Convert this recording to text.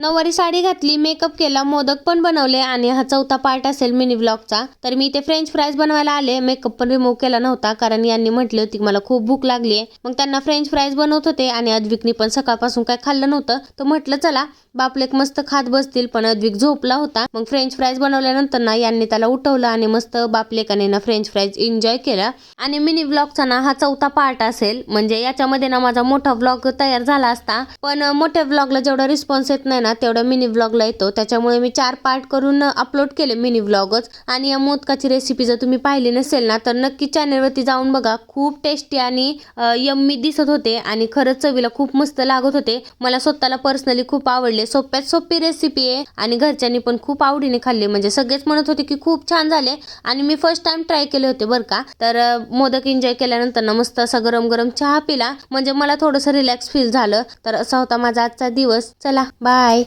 नऊवारी साडी घातली मेकअप केला मोदक पण बनवले आणि हा चौथा पार्ट असेल मिनी ब्लॉगचा तर मी ते फ्रेंच फ्राईज बनवायला आले. मेकअप पण रिमूव्ह केला नव्हता कारण यांनी म्हटली होती मला खूप भूक लागली आहे. मग त्यांना फ्रेंच फ्राईज बनवत होते आणि अद्विकनी पण सकाळपासून काय खाल्लं नव्हतं. तर म्हटलं चला बापलेक मस्त खात बसतील. पण अद्विक झोपला होता. मग फ्रेंच फ्राईज बनवल्यानंतर ना यांनी त्याला उठवलं आणि मस्त बापलेकाने ना फ्रेंच फ्राईज एन्जॉय केला. आणि मिनी ब्लॉगचा ना हा चौथा पार्ट असेल. म्हणजे याच्यामध्ये ना माझा मोठा व्लॉग तयार झाला असता. पण मोठ्या व्लॉगला जेवढा रिस्पॉन्स येत नाही ना तेवढा मिनी व्लॉगला येतो. त्याच्यामुळे मी चार पार्ट करून अपलोड केले मिनी व्लॉगच आणि या मोदकाची रेसिपी जर तुम्ही पाहिली नसेल ना तर नक्की चॅनलवरती जाऊन बघा. खूप टेस्टी आणि यम्मी दिसत होते. आणि खरंच चवीला खूप मस्त लागत होते. मला स्वतःला पर्सनली खूप आवडले. सोप्यात सोपी रेसिपी आहे. आणि घरच्यांनी पण खूप आवडीने खाल्ली. म्हणजे सगळेच म्हणत होते की खूप छान झाले. आणि मी फर्स्ट टाइम ट्राय केले होते बरं का. तर मोदक एन्जॉय केल्यानंतर ना मस्त असा गरम गरम चहा पिला. म्हणजे मला थोडंसं रिलॅक्स फील झालं. तर असा होता माझा आजचा दिवस. चला बाय